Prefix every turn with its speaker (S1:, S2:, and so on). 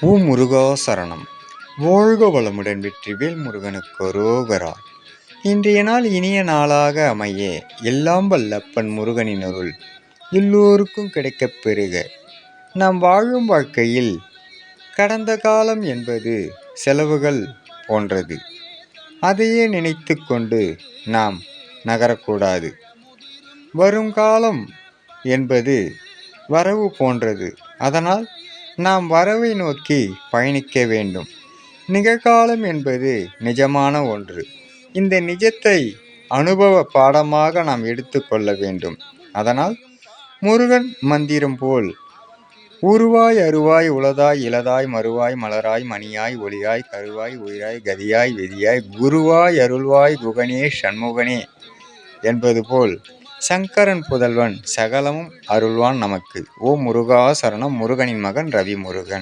S1: ஓ முருகா சரணம். வாழ்க வளமுடன் வெற்றிவேல் முருகனுக்கு ரோகரா. இன்றைய நாள் இனிய நாளாக அமைய எல்லாம் வல்லப்பன் முருகனின் அருள். எல்லோருக்கும் கிடைக்கப் பெறுக. நாம் வாழும் வாழ்க்கையில் கடந்த காலம் என்பது செலவுகள் போன்றது. அதையே நினைத்து கொண்டு நாம் நகரக்கூடாது. வருங்காலம் என்பது வரவு போன்றது. அதனால் நாம் வரவை நோக்கி பயணிக்க வேண்டும். நிகழ்காலம் என்பது நிஜமான ஒன்று. இந்த நிஜத்தை அனுபவ பாடமாக நாம் எடுத்துக்கொள்ள வேண்டும். அதனால் முருகன் மந்திரம் போல் உருவாய் அருவாய் உளதாய் இளதாய் மறுவாய் மலராய் மணியாய் ஒளியாய் கருவாய் உயிராய் கதியாய் விதியாய் குருவாய் அருள்வாய் குகனே சண்முகனே என்பது போல் சங்கரன் புதல்வன் சகலமும் அருள்வான் நமக்கு. ஓ முருகா சரணம் முருகனின் மகன் ரவி முருகன்